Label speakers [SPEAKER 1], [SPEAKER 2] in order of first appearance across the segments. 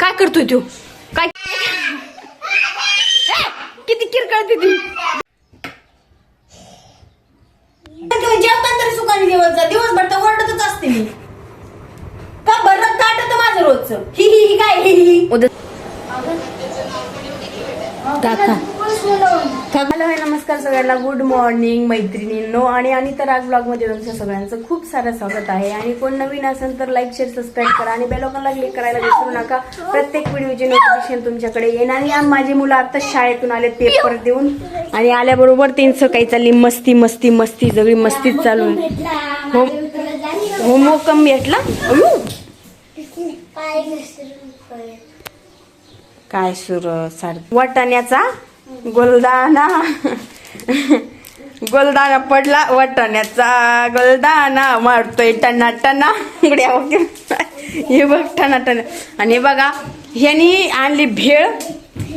[SPEAKER 1] काय करतोय तू काय किती किरकळते ती
[SPEAKER 2] तुम्ही जेवताना तरी सुखाने जेवत जा. दिवसभर तर ओरडतच असते मी. का बरं काटत माझं रोजचं? ही ही ही काय ही ही?
[SPEAKER 1] हॅलो हाय नमस्कार सगळ्यांना. गुड मॉर्निंग मैत्रिणींनो आणि आणि तर आज ब्लॉगमध्ये तुमच्या सगळ्यांचं खूप सारं स्वागत आहे. आणि कोण नवीन असेल तर लाईक शेअर सबस्क्राईब करा आणि बेलॉकनला क्लिक करायला विसरू नका. प्रत्येक व्हिडिओचे नोटिफिकेशन तुमच्याकडे येणार आणि माझी मुलं आता शाळेतून आले पेपर देऊन. आणि आल्याबरोबर त्यांचं काही चालली मस्ती मस्ती मस्ती सगळी मस्तीच चालू होमवर्क कमी भेटला. काय सुर सार वाटाण्याचा? गोलदाना. गोलदाना पडला वाटाण्याचा. गोलदाना मारतोय टना टना वगैरे. हे बघ टना टना आणि बघा ह्यानी आणली भेळ.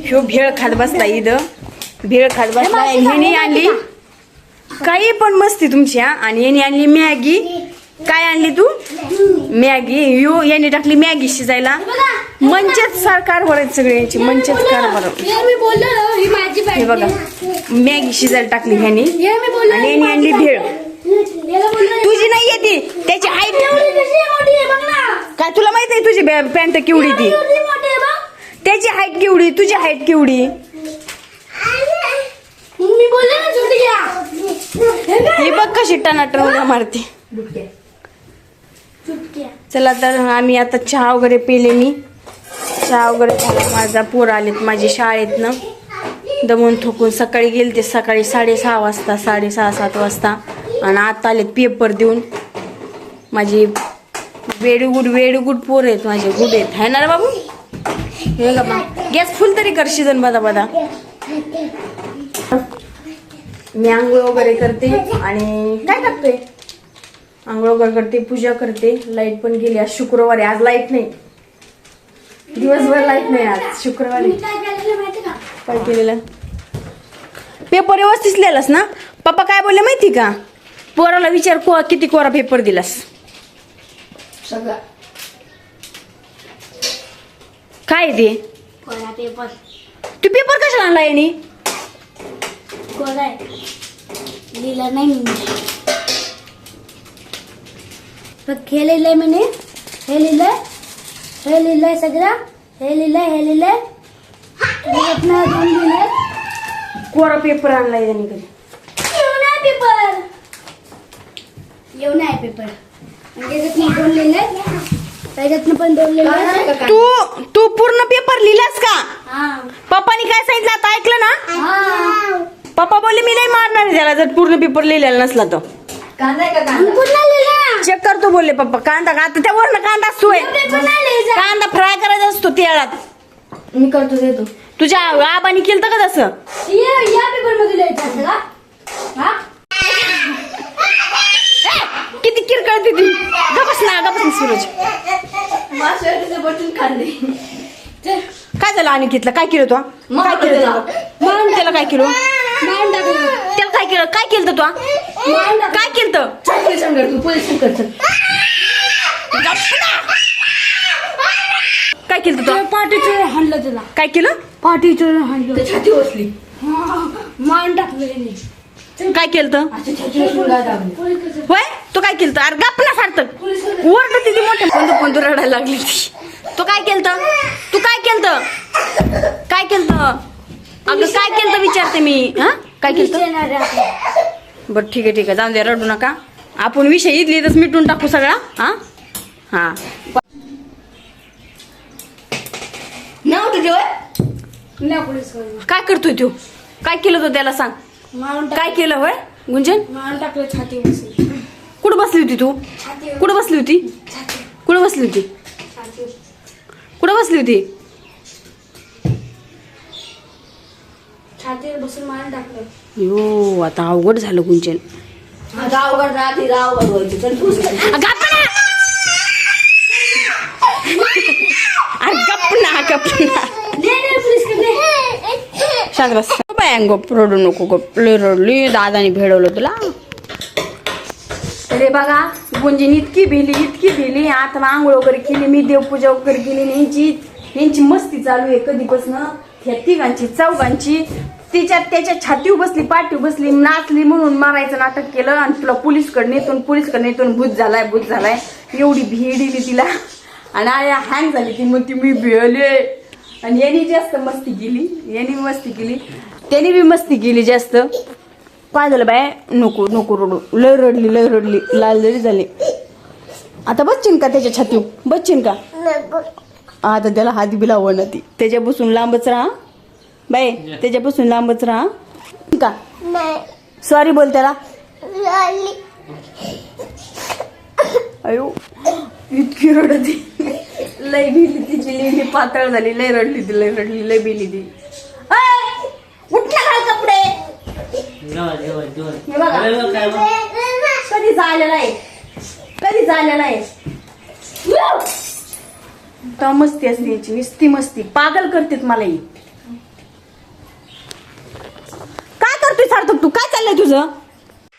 [SPEAKER 1] ह्यो भेळ खात बसला इथं. भेळ खात बसला. ह्यानी आणली काही पण मस्ती तुमची हा. आणि याने आणली मॅगी. काय आणली तू? मॅगी. यू याने टाकली मॅगी शिजायला. मंचेच सरकारवर आहेत सगळे यांची मंचेच कारभार
[SPEAKER 3] मी बोललो ना ही माझी
[SPEAKER 1] हे बघा मॅगी शिजायला टाकली ह्यानी.
[SPEAKER 3] हे मी बोललो
[SPEAKER 1] आणि याने आणली भेळ.
[SPEAKER 3] याला बोललो
[SPEAKER 1] तुझी नाही येते त्याची आई
[SPEAKER 3] एवढी कशी आहे मोठी आहे बघ ना.
[SPEAKER 1] काय तुला माहीत आहे तुझी पॅन्ट केवढी ती?
[SPEAKER 3] एवढी मोठी आहे बघ.
[SPEAKER 1] त्याची हाईट केवढी तुझी हाईट केवढी?
[SPEAKER 3] मग मी बोलले ना छोटी घ्या. हे काय?
[SPEAKER 1] ही बघ कशी टनाटन उड्या मारते
[SPEAKER 3] चुटक्या
[SPEAKER 1] चला तर आम्ही आता चहा वगैरे पिले मी. चहा वगैरे झाला. माझा पोर आलेत माझी शाळेतनं. दमून थोकून सकाळी गेलते सकाळी साडेसहा वाजता साडेसहा सात वाजता. आणि आता आलेत पेपर देऊन. माझी वेडूगुड वेडूगुड पोर आहेत माझे गुड आहेत. है ना रे बाबू? हे का बा गॅस फुल तरी कर शिजन बदा बदा. मी आंघोळ वगैरे करते आणि काय टाकतोय आंघोळ वगैरे करते पूजा करते. लाइट पण गेली. आज शुक्रवारी आज लाइट नाही. दिवसभर लाइट नाही आज शुक्रवारी.
[SPEAKER 3] काय केलेलं?
[SPEAKER 1] पेपर व्यवस्थित लिहिलास ना? पप्पा काय बोलले माहिती का? पोराला विचार को किती कोरा पेपर दिलास.
[SPEAKER 3] सगळं.
[SPEAKER 1] काय ते?
[SPEAKER 3] पेपर
[SPEAKER 1] तू पेपर कशाला आणला याने?
[SPEAKER 3] आहे. लिहिलं नाही मी. फक्त हे लिहिलंय म्हणे. हे लिहिलंय. हे लिहिलंय सगळं? हे लिहिलंय हे लिहिलंय? दोन लिहिलंय?
[SPEAKER 1] कोरा पेपर आणला याने कधी.
[SPEAKER 3] येऊन आहे पेपर. येऊन आहे पेपर. म्हणजे त्याच्यातनं दोन लिहिलंय त्याच्यातनं पण दोन लिहिलंय
[SPEAKER 1] तू तू पूर्ण पेपर लिहिलास का?
[SPEAKER 3] हा.
[SPEAKER 1] पप्पानी काय सांगितलं? आता ऐकलं ना?
[SPEAKER 3] हा.
[SPEAKER 1] पप्पा बोलले मी नाही मारणार त्याला. जर पूर्ण पेपर लिहिलेला नसला तर.
[SPEAKER 2] का
[SPEAKER 3] पुन्हा लिहिलं
[SPEAKER 1] चेक करतो बोलले पप्पा कांदा कांदा असतोय
[SPEAKER 3] पेपर नाही लिहायचा
[SPEAKER 1] कांदा फ्राय करायचा असतो तेलात
[SPEAKER 2] मी करतो देतो.
[SPEAKER 1] तुझ्या आबानी केलं का तसं?
[SPEAKER 3] या पेपरमध्ये लिहायचं का? हा?
[SPEAKER 1] किती किरकळते ती गपस ना गपस ना सूरज.
[SPEAKER 2] बटून काढले
[SPEAKER 1] काय झालं आणि घेतलं काय केलं तू? काय केलं? मग त्याला? काय केलं? त्याला काय केलं? काय केलं तू? काय केलं?
[SPEAKER 2] पोलीस कर तू पोलीस कर चल.
[SPEAKER 1] काय केलं तू?
[SPEAKER 3] पाठीचं हाणलं त्याला.
[SPEAKER 1] काय केलं?
[SPEAKER 3] पाठीचं हाणलं.
[SPEAKER 2] ते छाती बसली
[SPEAKER 3] हा, मान टाकलं
[SPEAKER 1] काय केलं होय? तू काय केलं अरे गप ना सार्थक ओरड तिथे मोठे. पंधू पंधू रडायला लागली ती तू काय केलं तू? काय केलं काय केलं अगं काय केलं विचारते मी. हा? काय केलं. बरं ठीक आहे ठीक आहे. जाऊन दे रडू नका. आपण विषय इथलीतच मिटून टाकू सगळा हा? हा. काय करतोय तू? काय केलं तो त्याला सांग? काय केलं होय गुंजन? कुठं बसली होती तू? कुठं बसली होती? कुठं बसली होती? कुठं बसली होती?
[SPEAKER 3] छातीवर बसून मान टाकलं.
[SPEAKER 1] यो आता अवघड झालं गुंजन.
[SPEAKER 2] गावगड राहते गावगड व्हायची चल तूच.
[SPEAKER 1] गप्प ना. अरे ना ना. शांत बस. बाय गप रडू नको गप लय रडली दादाने भेडवलं तुला.
[SPEAKER 2] तरी
[SPEAKER 1] हे बघा गुंजीन इतकी भिली इतकी भिली. आता मग आंघोळ वगैरे केली मी देवपूजा वगैरे केली यांची यांची मस्ती चालू आहे. कधीपासून? ह्या तिघांची चौघांची. तिच्यात त्याच्या छातीव बसली पाठीव बसली नाचली म्हणून मारायचं नाटक केलं आणि तुला पोलीसकडे नेतून पोलीसकडे नेतून भूत झालाय भूत झालाय. एवढी भीड दिली तिला. आणि आया हँग झाली ती मग ती मी भिळले. आणि यांनी जास्त मस्ती केली यांनी मस्ती केली. त्यांनी बी मस्ती केली जास्त. काय झालं बाय नको नको रडू. लय रडली लय रडली लाल जरी झाली. आता बच्चीन का त्याच्या छाती बच्चीन का? आता त्याला हात बी लावण ती. त्याच्यापासून लांबच राहा. बाय त्याच्यापासून लांबच राहा. का? सॉरी बोल त्याला. अयो. इतकी रडती. लय भिली तिची लेली पातळ झाली लय रडली ती लय रडली लय भिली ती. उठला घाल कपडे. हे बघा. कधी झालेला आहे कधी झालेला आहे मस्ती असते याची नुसती मस्ती. पागल करतेत मला ही काय करतोय सार्थक तू काय चाललंय तुझं?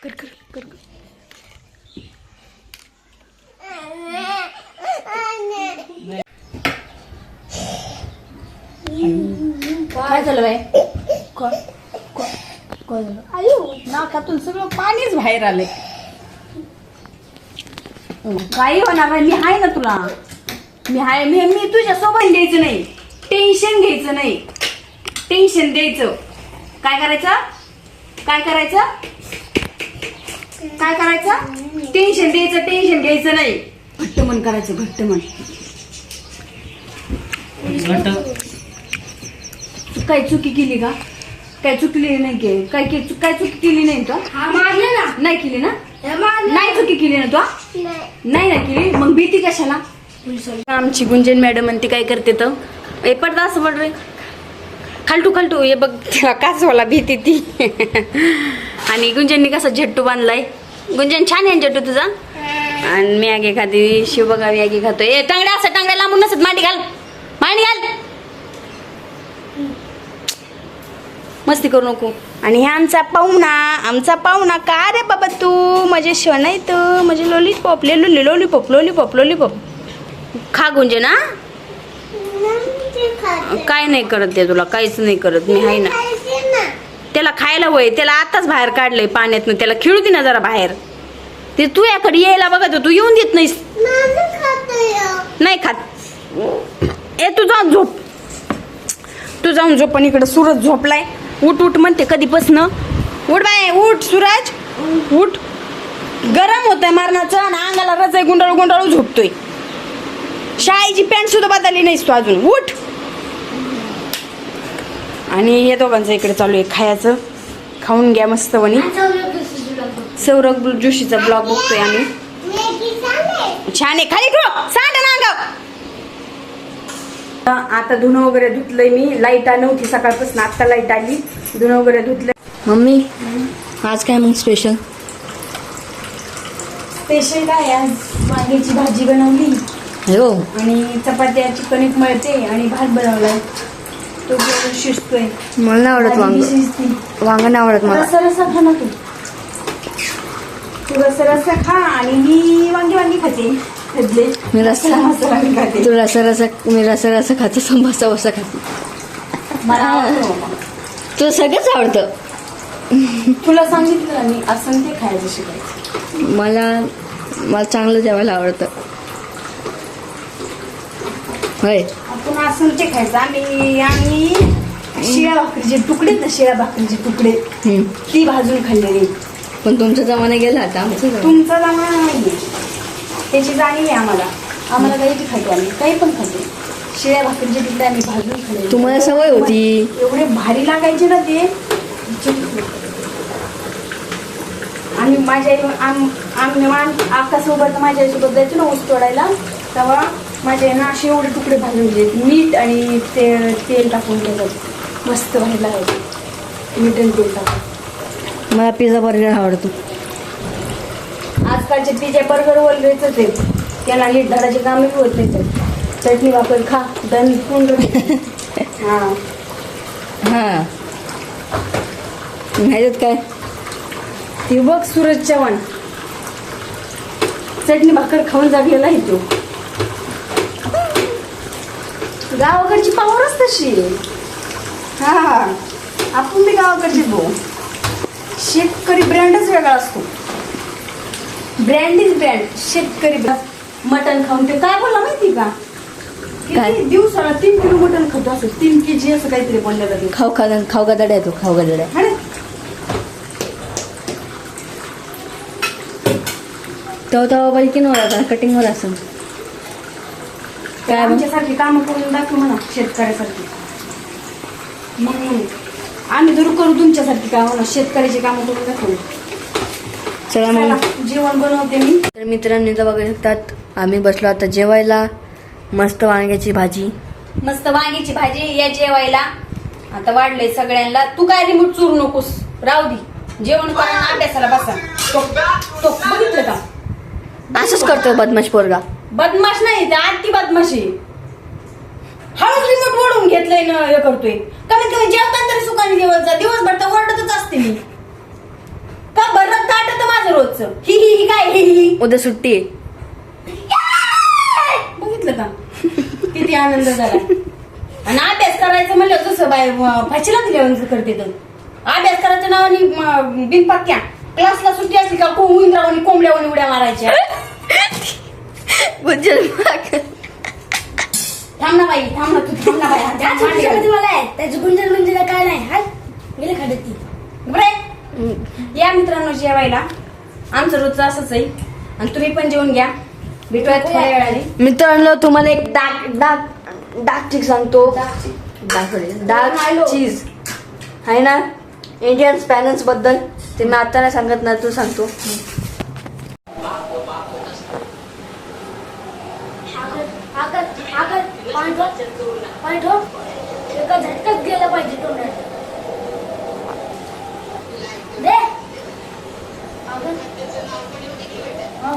[SPEAKER 1] कर कर कर कर. काय झालं बाय काय झालं? नाकातून सगळं पाणीच बाहेर आले काही होणार नाही. मी आहे ना तुला. मी आहे मी मी तुझ्या सोबत द्यायचं नाही. टेन्शन घ्यायचं नाही. टेन्शन द्यायचं. काय करायचं? काय करायचं? काय करायचं? टेन्शन द्यायचं टेन्शन घ्यायचं नाही. घट्ट मन करायचं घट्ट मन. काय चुकी केली का? काय चुकली नाही के? काय काय चुकी केली नाही तू?
[SPEAKER 3] हा मारले ना.
[SPEAKER 1] नाही केली ना?
[SPEAKER 3] मारले.
[SPEAKER 1] नाही चुकी केली ना तू? नाही. ना केली? मग भीती कशाला? आमची गुंजन मॅडम आणि ती काय करते तर ए पडदा असं पड रे. खालटू खालटू हे बघ तिला कासवाला भीती ती. आणि गुंजननी कसा झट्टू बांधलाय. गुंजन छान आहे ना झट्टू तुझा? आणि मी आगे खाते शिव बघा खातो. खातोय ए टांगड्या असं टांगड्या लांबून नसत मांडी घाल. मांडी घाल. मस्ती करू नको. आणि ह्या आमचा पाहुणा आमचा पाहुणा का रे बाबा तू? माझे शण आहे तू माझे लॉलीपॉप ले लोली लॉलीपॉप लोली पॉप खा गुंजन हा. काय नाही करत ते तुला काहीच नाही करत मी आहे ना. त्याला खायला वय त्याला आताच बाहेर काढलंय पाण्यातनं त्याला खेळू दे ना जरा बाहेर. ते तू याकडे यायला बघत तू येऊन देत नाहीस. नाही खात. ए तू जाऊन झोप. तू जाऊन झोप पण इकडे सूरज झोपलाय. उठ उठ म्हणते कधीपासनं. उठ बाय उठ सूरज. उठ. गरम होतंय मारणाचं आणि अंगाला रजाई गुंडाळू गुंडाळू झोपतोय. शाळेची पॅन्ट सुद्धा बदलली नाहीस तू अजून. उठ. आणि हे दोघांचं इकडे चालू आहे खायचं. खाऊन घ्या मस्त वणी. सौरभ जोशीचा ब्लॉग बघतोय आम्ही. छान आहे. खाली ना. आता धुणं वगैरे धुतलंय मी. लाइट नव्हती सकाळपासून. आता लाइट आली. धुणं वगैरे धुतलंय
[SPEAKER 2] मम्मी आज काय मग स्पेशल
[SPEAKER 1] स्पेशल काय आज? वांग्याची भाजी बनवली.
[SPEAKER 2] हो.
[SPEAKER 1] आणि चपात्याची कणिक मळते आणि भात बनवलाय. तो जेवण शिजतोय
[SPEAKER 2] मला नाही आवडत वांग. वांग नाही आवडत मला.
[SPEAKER 1] रस्सा रस्सा खा ना तू. तू रस्सा रस्सा खा आणि मी वांगी वांगी खाते.
[SPEAKER 2] मी रस्सा
[SPEAKER 1] मसाला मी खाते.
[SPEAKER 2] तू रसा रसा मी रसा रसा खाते संभासा वसा खाते.
[SPEAKER 1] मला आवडतं बाबा.
[SPEAKER 2] तुला सगळंच आवडतं.
[SPEAKER 1] तुला सांगितलं ना मी असं ते खायचं शिकायचं.
[SPEAKER 2] मला मला चांगलं जेवायला आवडतं. होय.
[SPEAKER 1] असं ते खायचं. आम्ही आणि शिळ्या भाकरीचे तुकडे ना शिळ्या भाकरीचे तुकडे.
[SPEAKER 2] हम्म.
[SPEAKER 1] ती भाजून खाल्लेली.
[SPEAKER 2] पण तुमचा जमाना गेला आता आमचा जमाना
[SPEAKER 1] तुमचा जमाना नाहीये त्याची जाणीव आहे आम्हाला. आम्हाला काही बी खातो आम्ही काही पण खातो. शिळ्या भाकरीचे तुकडे आम्ही भाजून खाल्ले
[SPEAKER 2] तुम्हाला सवय होती.
[SPEAKER 1] एवढे भारी लागायचे ना ते. आणि माझ्या आई आम आम्ही आकासोबत माझ्या आईसोबत जायचो ना ऊस तोडायला तेव्हा माझ्या आईनं असे एवढे तुकडे भाजून मीठ आणि ते तेल टाकून त्याच्यात मस्त भारी लागायचे मीठ आणि तेल टाकून.
[SPEAKER 2] मला पिझ्झा बर्गर आवडतो.
[SPEAKER 1] आजकालचे पिझ्झा बर्गर वगैरेच आहे त्याला नीट धडाचे कामही होत नाही. चटणी वापर खा दन हा.
[SPEAKER 2] हां. ह्याच्यात काय?
[SPEAKER 1] ती बघ सूरज चव्हाण. चटणी भाकर खाऊन जगलेला आहे तो. गावाकडची पावरच तशी. हा आपण बी गावाकडचे भाऊ शेतकरी ब्रँडच वेगळा असतो ब्रँड इज ब्रँड शेतकरी. मटण खाऊन ते काय बोलला माहिती का? किती दिवसाला तीन किलो मटण खातो असं तीन के जी असं काहीतरी बोललं जाते
[SPEAKER 2] खाऊ खा खाऊ गदाड्या येतो खाऊ गदाड्या
[SPEAKER 1] हाणे?
[SPEAKER 2] तेव्हा तेव्हा बाई की नव्हता कटिंगवर असं काय मग?
[SPEAKER 1] आमच्यासारखी कामं करून दाखव म्हणा शेतकऱ्यासारखी. मग आम्ही जरूर करू तुमच्यासारखी कामं म्हणा शेतकऱ्याची कामं करून दाखवू.
[SPEAKER 2] चला
[SPEAKER 1] चला,
[SPEAKER 2] मग
[SPEAKER 1] जेवण बनवते मी.
[SPEAKER 2] तर मित्रांनी तर बघू शकतात आम्ही बसलो आता जेवायला. मस्त वांग्याची भाजी.
[SPEAKER 4] मस्त वांग्याची भाजी या जेवायला. आता वाढलंय सगळ्यांना. तू काय रिमोट चोरू नकोस? राहू दे. जेवण करा आणि अभ्यासाला बसा. तो तो बघितलं का?
[SPEAKER 2] असंच करतो बदमाश पोरगा.
[SPEAKER 4] बदमाश नाही ते आत्ती बदमाशी. हळूच रिमोट ओढून घेतलंय ना हे करतोय. कमीत कमी जेवताना तरी सुखाने जेवत जा दिवसभर तर ओरडतच असते मी. का बरं ताटत माझं रोजचं? ही ही ही काय ही ही.
[SPEAKER 2] उद्या सुट्टी आहे.
[SPEAKER 4] बघितलं का? किती आनंद झाला. आणि अभ्यास करायचं म्हणलं तसं बाय फाशीला दिल्यावर करते तर. अभ्यास करायच्या नावाने बिनपक्क्या. क्लासला सुट्टी असली का कोण राहून कोंबड्यावणी उड्या मारायच्या?
[SPEAKER 2] गुंजन
[SPEAKER 4] थांब ना बाई थांब ना तू थांब ना बाई. हा, त्या घाल.
[SPEAKER 2] मला आहे. त्याची गुंजन म्हणजे काय नाही. हाय गेले खाडत. ती
[SPEAKER 4] बरे या मित्रांनो जेवायला. आमचं रोजचं असंच आहे. आणि तुम्ही पण जेवून घ्या. भेटूयात थोड्या वेळाने.
[SPEAKER 2] मित्रांनो तुम्हाला एक डाक डाक डाक चीज सांगतो. डाक डाक चीज आहे ना? इंडियन स्पॅनर्सबद्दल. ते मी आता नाही सांगत ना तू सांगतो.
[SPEAKER 3] एका झटक्यात गेलं पाहिजे तोंडात. दे.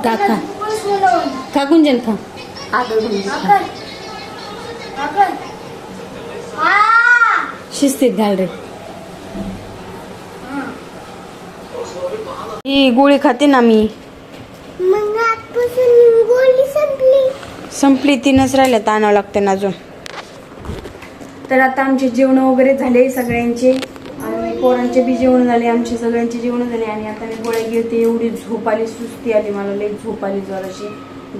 [SPEAKER 2] खा, खा.
[SPEAKER 3] आकर
[SPEAKER 2] खा गुंजन खा आगर
[SPEAKER 3] आकर आ.
[SPEAKER 2] शिस्तीत घाल रे.
[SPEAKER 1] ही. गोळी खाते ना मी.
[SPEAKER 3] मग आजपासून गोळी संपली.
[SPEAKER 1] संपली तीनच राहिल्या तर आणावं लागते ना अजून. तर आता आमचे जेवण वगैरे झाले सगळ्यांचे. आणि पोरांचे बी जेवण झाले आमचे सगळ्यांचे जेवण झाले. आणि आता मी गोळ्या गेलते एवढी झोप आली सुस्ती आली मला लई झोप आली जराशी.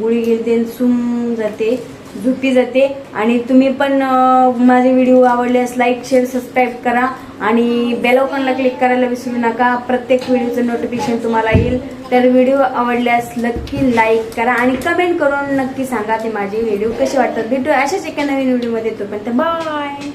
[SPEAKER 1] गोळी गेलते आणि सुम जाते. झोपी जाते. आणि तुम्ही पण माझे व्हिडिओ आवडल्यास लाईक शेअर सबस्क्राईब करा. आणि बेलॉकॉनला क्लिक करायला विसरू नका. प्रत्येक व्हिडिओचं नोटिफिकेशन तुम्हाला येईल. तर व्हिडिओ आवडल्यास नक्की लाईक करा आणि कमेंट करून नक्की सांगा ते माझे व्हिडिओ कसे वाटतात. भेटू अशाच एका नवीन व्हिडिओमध्ये तोपर्यंत. बाय